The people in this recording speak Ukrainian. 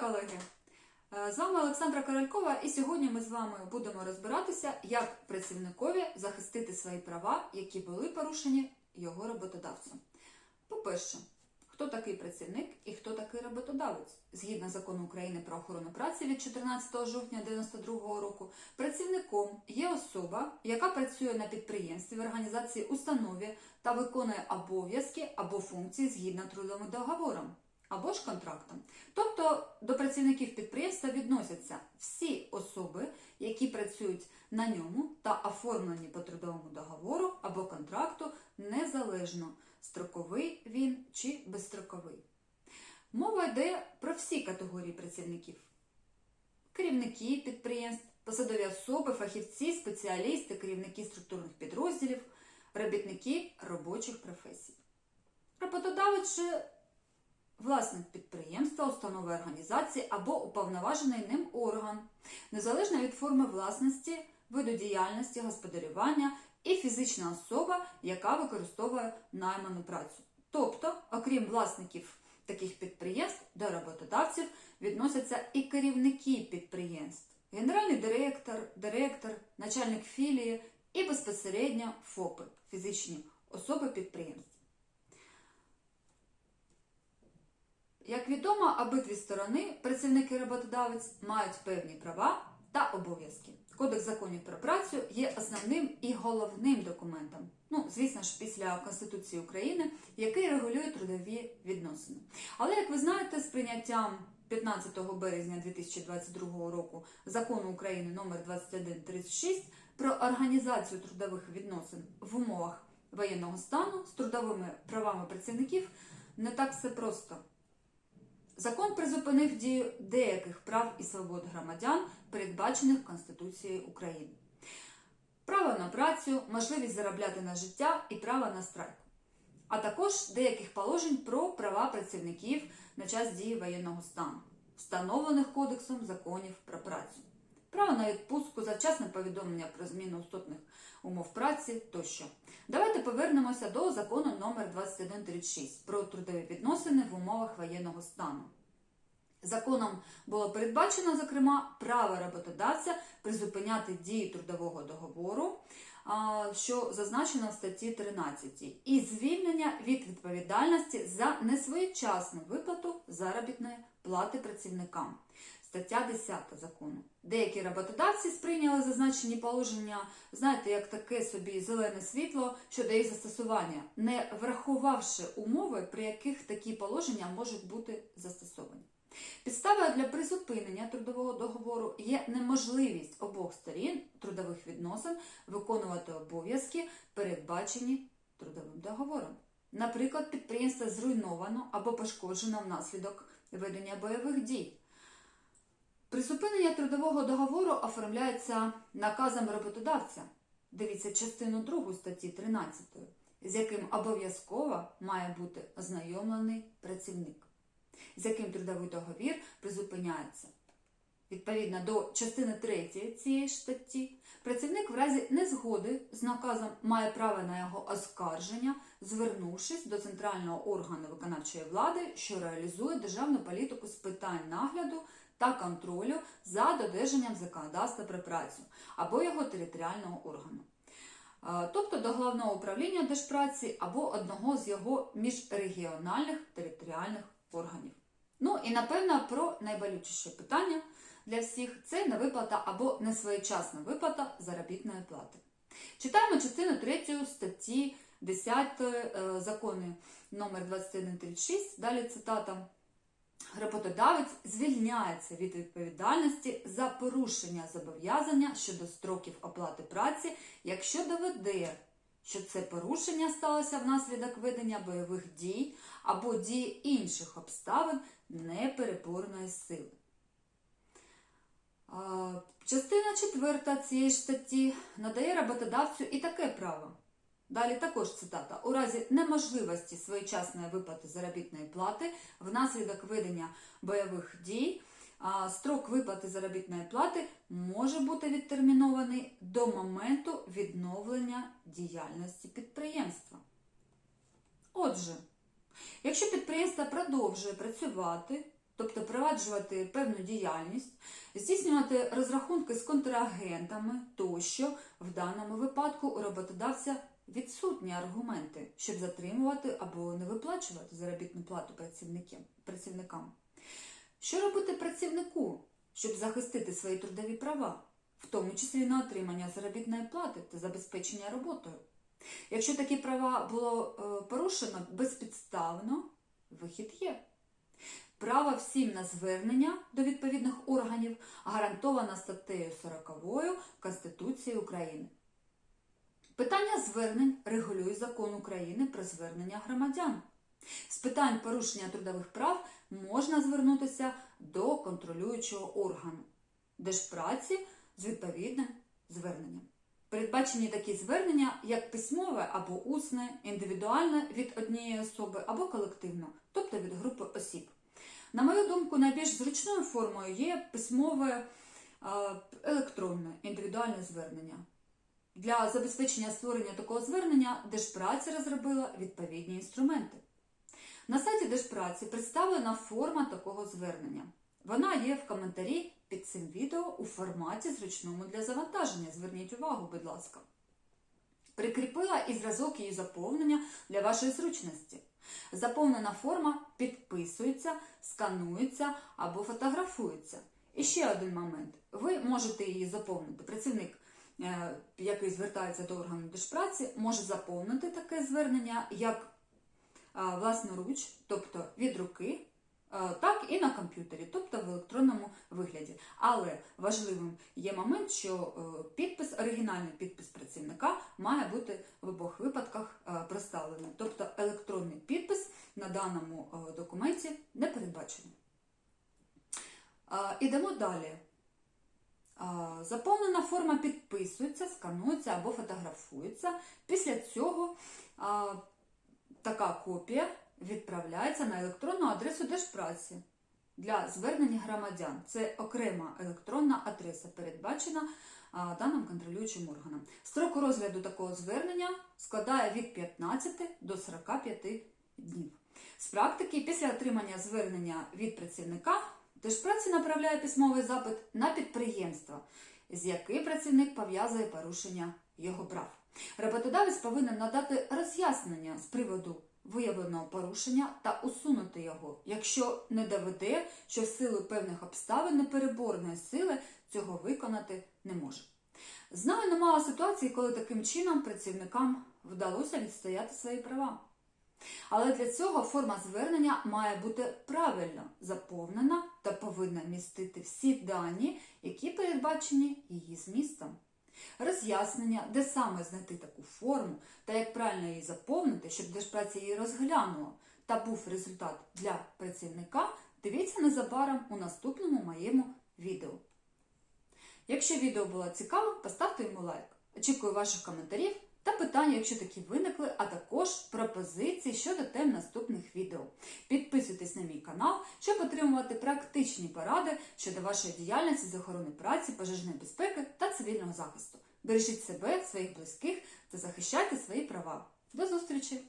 колеги! Е, З вами Олександра Королькова, і сьогодні ми з вами будемо розбиратися, як працівникові захистити свої права, які були порушені його роботодавцем. По-перше, хто такий працівник і хто такий роботодавець? Згідно закону України про охорону праці від 14 жовтня 1992 року, працівником є особа, яка працює на підприємстві в організації установі та виконує обов'язки або функції згідно трудовим договором або ж контрактом. Тобто до працівників підприємства відносяться всі особи, які працюють на ньому та оформлені по трудовому договору або контракту незалежно строковий він чи безстроковий. Мова йде про всі категорії працівників: керівники підприємств, посадові особи, фахівці, спеціалісти, керівники структурних підрозділів, робітники робочих професій. Роботодавець власник підприємства, установи організації або уповноважений ним орган, незалежно від форми власності, виду діяльності, господарювання і фізична особа, яка використовує найману працю. Тобто, окрім власників таких підприємств, до роботодавців відносяться і керівники підприємств, генеральний директор, директор, начальник філії і безпосередньо ФОПи, фізичні особи підприємств. Як відомо, обидві сторони, працівник і роботодавець, мають певні права та обов'язки. Кодекс законів про працю є основним і головним документом, ну, звісно ж, після Конституції України, який регулює трудові відносини. Але, як ви знаєте, з прийняттям 15 березня 2022 року закону України номер 2136 про організацію трудових відносин в умовах воєнного стану з трудовими правами працівників не так все просто. Закон призупинив дію деяких прав і свобод громадян, передбачених Конституцією України. Право на працю, можливість заробляти на життя і право на страйк, а також деяких положень про права працівників на час дії воєнного стану, встановлених Кодексом законів про працю, право на відпустку, завчасне повідомлення про зміну істотних умов праці тощо. Давайте повернемося до закону номер 2136 про трудові відносини в умовах воєнного стану. Законом було передбачено, зокрема, право роботодавця призупиняти дію трудового договору, що зазначено в статті 13, і звільнення від відповідальності за несвоєчасну виплату заробітної плати працівникам. Стаття 10 закону. Деякі роботодавці сприйняли зазначені положення, знаєте, як таке собі зелене світло щодо їх застосування, не врахувавши умови, при яких такі положення можуть бути застосовані. Підставою для призупинення трудового договору є неможливість обох сторін трудових відносин виконувати обов'язки, передбачені трудовим договором. Наприклад, підприємство зруйновано або пошкоджено внаслідок ведення бойових дій. Призупинення трудового договору оформляється наказом роботодавця. Дивіться частину 2 статті 13, з яким обов'язково має бути ознайомлений працівник, з яким трудовий договір призупиняється. Відповідно до частини 3 цієї статті, працівник в разі незгоди з наказом має право на його оскарження, звернувшись до центрального органу виконавчої влади, що реалізує державну політику з питань нагляду та контролю за додержанням законодавства про працю або його територіального органу. Тобто до головного управління держпраці або одного з його міжрегіональних територіальних органів. Ну і напевно про найболючіше питання для всіх це невиплата або несвоєчасна виплата заробітної плати. Читаємо частину 3 статті 10 закону номер 2136, далі цитата. Роботодавець звільняється від відповідальності за порушення зобов'язання щодо строків оплати праці, якщо доведе, що це порушення сталося внаслідок ведення бойових дій або дії інших обставин непереборної сили. Частина 4 цієї статті надає роботодавцю і таке право. Далі також цитата. У разі неможливості своєчасної виплати заробітної плати внаслідок ведення бойових дій строк виплати заробітної плати може бути відтермінований до моменту відновлення діяльності підприємства. Отже, якщо підприємство продовжує працювати, тобто проваджувати певну діяльність, здійснювати розрахунки з контрагентами тощо, в даному випадку у роботодавця відсутні аргументи, щоб затримувати або не виплачувати заробітну плату працівникам-. Що робити працівнику, щоб захистити свої трудові права, в тому числі на отримання заробітної плати та забезпечення роботою? Якщо такі права було е, порушено безпідставно, вихід є. Право всім на звернення до відповідних органів гарантовано статтею 40 Конституції України. Питання звернень регулює закон України про звернення громадян. З питань порушення трудових прав можна звернутися до контролюючого органу Держпраці з відповідним зверненням. Передбачені такі звернення як письмове або усне, індивідуальне від однієї особи або колективно, тобто від групи осіб. На мою думку, найбільш зручною формою є письмове е, електронне індивідуальне звернення. Для забезпечення створення такого звернення Держпраця розробила відповідні інструменти. На сайті Держпраці представлена форма такого звернення. Вона є в коментарі під цим відео у форматі зручному для завантаження. Зверніть увагу, будь ласка. Прикріпила і зразок її заповнення для вашої зручності. Заповнена форма підписується, сканується або фотографується. І ще один момент. Ви можете її заповнити. Працівник, який звертається до органу держпраці, може заповнити таке звернення як е, власноруч, тобто від руки, е, так і на комп'ютері, тобто в електронному вигляді. Але важливим є момент, що е, підпис, оригінальний підпис працівника має бути в обох випадках е, проставлений. Тобто електронний підпис на даному е, документі не передбачений. Е, Ідемо далі. Заповнена форма підписується, сканується або фотографується. Після цього така копія відправляється на електронну адресу Держпраці для звернення громадян. Це окрема електронна адреса, передбачена даним контролюючим органом. Строк розгляду такого звернення складає від 15 до 45 днів. З практики, після отримання звернення від працівника, Держпраці направляє письмовий запит на підприємство, з яким працівник пов'язує порушення його прав. Роботодавець повинен надати роз'яснення з приводу виявленого порушення та усунути його, якщо не доведе, що в силу певних обставин непереборної сили цього виконати не може. Знаю немало ситуацій, коли таким чином працівникам вдалося відстояти свої права. Але для цього форма звернення має бути правильно заповнена та повинна містити всі дані, які передбачені її змістом. Роз'яснення, де саме знайти таку форму та як правильно її заповнити, щоб Держпраця її розглянула та був результат для працівника, дивіться незабаром у наступному моєму відео. Якщо відео було цікавим, поставте йому лайк. Очікую ваших коментарів та питання, якщо такі виникли, а також пропозиції щодо тем наступних відео. Підписуйтесь на мій канал, щоб отримувати практичні поради щодо вашої діяльності з охорони праці, пожежної безпеки та цивільного захисту. Бережіть себе, своїх близьких та захищайте свої права. До зустрічі!